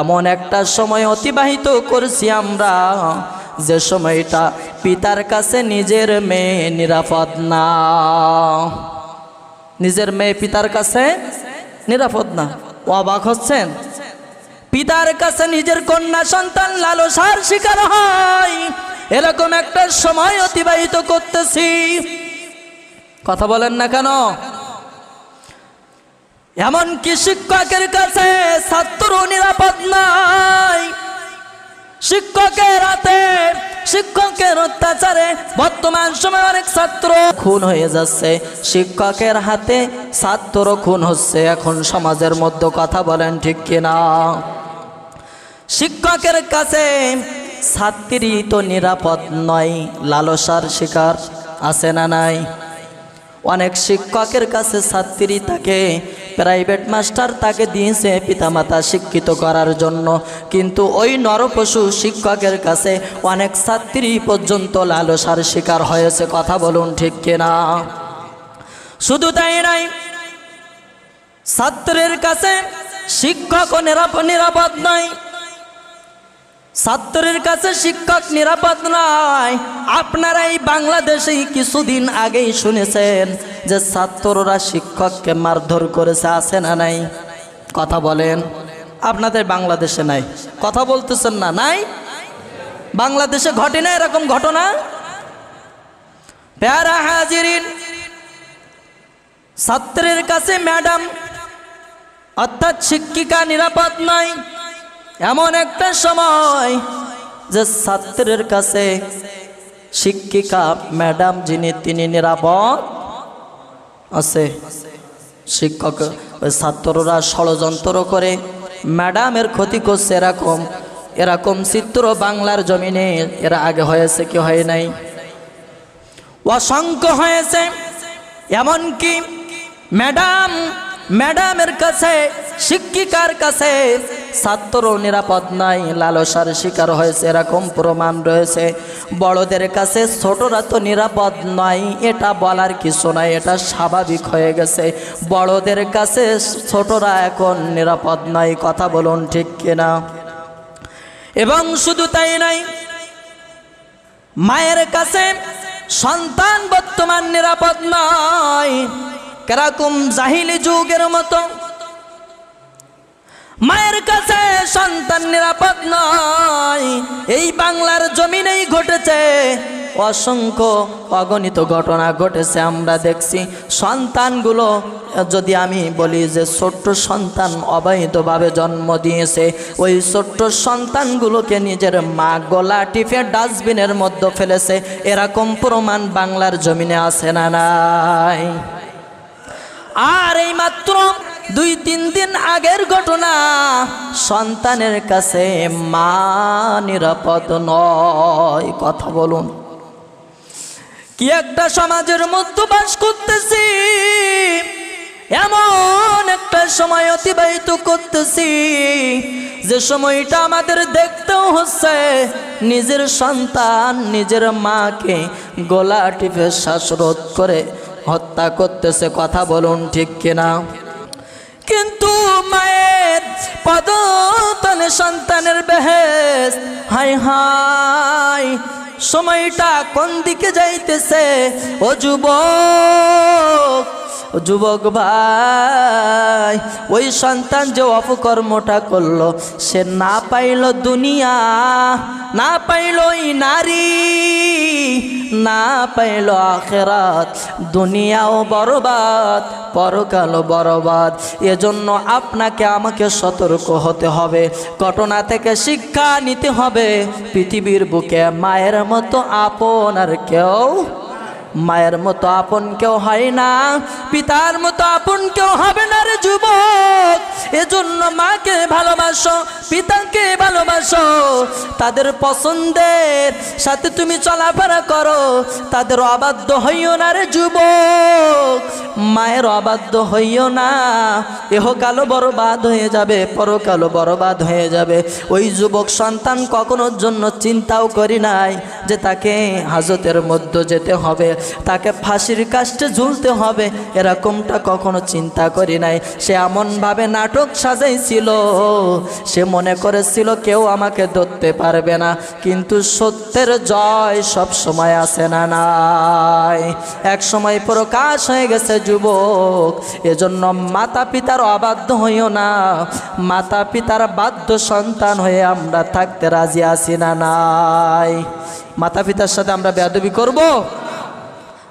এমন একটা সময় অতিবাহিত করছি আমরা। যে সময়টা পিতার কাছে নিজের মেয়ে নিরাপদ না। নিজের মেয়ে পিতার কাছে নিরাপদ না। অবাক হচ্ছেন? পিতার কাছে নিজের কন্যা সন্তান লালসার শিকার হয়। এরকম একটা সময় অতিবাহিত করতেছি। কথা বলেন না কেন? এমনকি শিক্ষকের কাছে ছাত্র নিরাপদ নাই? শিক্ষকের হাতে, শিক্ষকের অত্যাচারে বর্তমান সময় অনেক ছাত্র খুন হয়ে যাচ্ছে। শিক্ষকের হাতে ছাত্র খুন হচ্ছে, এখন সমাজের মধ্যে কথা বলেন ঠিক কিনা? শিক্ষকের কাছে ছাত্রী তো নিরাপদ নয়, লালসার শিকার আছে না নাই? অনেক শিক্ষকের কাছে ছাত্রী তাকে প্রাইভেট মাস্টার তাকে দিয়েছে পিতামাতা শিক্ষিত করার জন্য। কিন্তু ওই নরপশু শিক্ষকের কাছে অনেক ছাত্রী পর্যন্ত লালসার শিকার হয়েছে, কথা বলুন ঠিক কিনা? শুধু তাই নাই ছাত্রের কাছে শিক্ষক নিরাপদ নয় ছাত্রের কাছে শিক্ষক নিরাপদ নয়। আপনারা এই বাংলাদেশে কিছুদিন আগেই শুনেছেন যে ছাত্ররা শিক্ষককে মারধর করেছে, আছে না নাই? কথা বলেন। আপনাদের বাংলাদেশে নাই। কথা বলতেছেন না, নাই? বাংলাদেশে ঘটে না এরকম ঘটনা? প্যারা হাজিরিন, ছাত্রের কাছে ম্যাডাম, অর্থাৎ শিক্ষিকা নিরাপদ নয়। এমন একটা সময় যে ছাত্রের কাছে শিক্ষিকা ম্যাডাম যিনি, তিনি নিরাপদ আছে। শিক্ষক ছাত্ররা ষড়যন্ত্র করে ম্যাডামের ক্ষতি করছে এরকম এরকম চিত্র বাংলার জমিনে এরা আগে হয়েছে কি হয় নাই? অসংখ্য হয়েছে। এমনকি ম্যাডাম, ম্যাডামের কাছে, শিক্ষিকার কাছে ছাত্র নিরাপদ নাই, লালসার শিকার হয়েছে, এরকম প্রমাণ রয়েছে। বড়দের কাছে ছোটরা তো নিরাপদ নয় এটা বলার কিছু নাই, এটা স্বাভাবিক হয়ে গেছে। বড়দের কাছে ছোটরা এখন নিরাপদ নয় কথা বলুন ঠিক কিনা? এবং শুধু তাই নাই, মায়ের কাছে সন্তান বর্তমান নিরাপদ নয় কেরকম জাহিলি যুগের মতো মায়ের কাছে সন্তান নিরাপদ নয়। এই বাংলার জমিনেই ঘটেছে অসংখ্য অগণিত ঘটনা ঘটেছে। আমরা দেখছি সন্তানগুলো, যদি আমি বলি যে ছোট্ট সন্তান অবৈধভাবে জন্ম দিয়েছে, ওই ছোট্ট সন্তানগুলোকে নিজের মা গলা টিপে ডাস্টবিনের মধ্যে ফেলেছে। এরকম প্রমাণ বাংলার জমিনে আছে না নাই? আর এই মাত্র দুই, তিন দিন আগের ঘটনা। সন্তানের কাছে মা নিরাপদ নয়, কথা বলুন। কি একটা সমাজের মধ্যে বাস করতেছি, এমন একটা সময় অতিবাহিত করতেছি, যে সময়টা আমাদের দেখতেও হচ্ছে, নিজের সন্তান নিজের মাকে গলা টিপে শ্বাসরোধ করে হত্যা করতেছে, কথা বলুন ঠিক কিনা? পদতলে সন্তানের বেহেস হাই হাই সময়টা কোন দিকে যাইতেছে? ও যুবক যুবক ভাই, ওই সন্তান যে অপকর্মটা করল, সে না পাইল দুনিয়া, না পাইল ওই নারী, না পাইল আখেরাত। দুনিয়াও বরবাদ, পরকালও বরবাদ। এজন্য আপনাকে আমাকে সতর্ক হতে হবে, ঘটনা থেকে শিক্ষা নিতে হবে। পৃথিবীর বুকে মায়ের মতো আপন আর কেউ মায়ের মতো আপন কেউ হয় না পিতার মতো আপন কেউ হবে না রে যুবক। এজন্য মাকে ভালোবাসো, পিতাকে ভালোবাসো। তাদের পছন্দের সাথে তুমি চলাফেরা করো। তাদের অবাধ্য হইও না রে যুবক। মায়ের অবাধ্য হইও না। এহ এহকালও বরবাদ হয়ে যাবে পরকালও বরবাদ হয়ে যাবে। ওই যুবক সন্তান কখনোর জন্য চিন্তাও করি নাই যে তাকে হাজতের মধ্যে যেতে হবে। তাকে ফাঁসির কাষ্টে ঝুলতে হবে, এরকমটা কখনো চিন্তা করি নাই। সে এমনভাবে নাটক সাজাইছিল। সে মনে করেছিল কেউ আমাকে ধরতে পারবে না, কিন্তু সত্যের জয় সব সময় আসে না নাই। এক সময় প্রকাশ হয়ে গেছে যুবক, এজন্য মাতা পিতার অবাধ্য হইও না। মাতা পিতার বাধ্য সন্তান হয়ে আমরা থাকতে রাজি আছি না নাই। মাতা পিতার সাথে আমরা বেয়াদবি করব?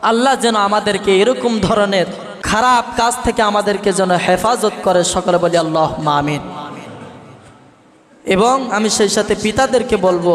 আল্লাহ যেন আমাদেরকে এরকম ধরনের খারাপ কাজ থেকে আমাদেরকে যেন হেফাজত করে সকলে বলি আল্লাহ মামিন এবং আমি সেই সাথে পিতাদেরকে বলব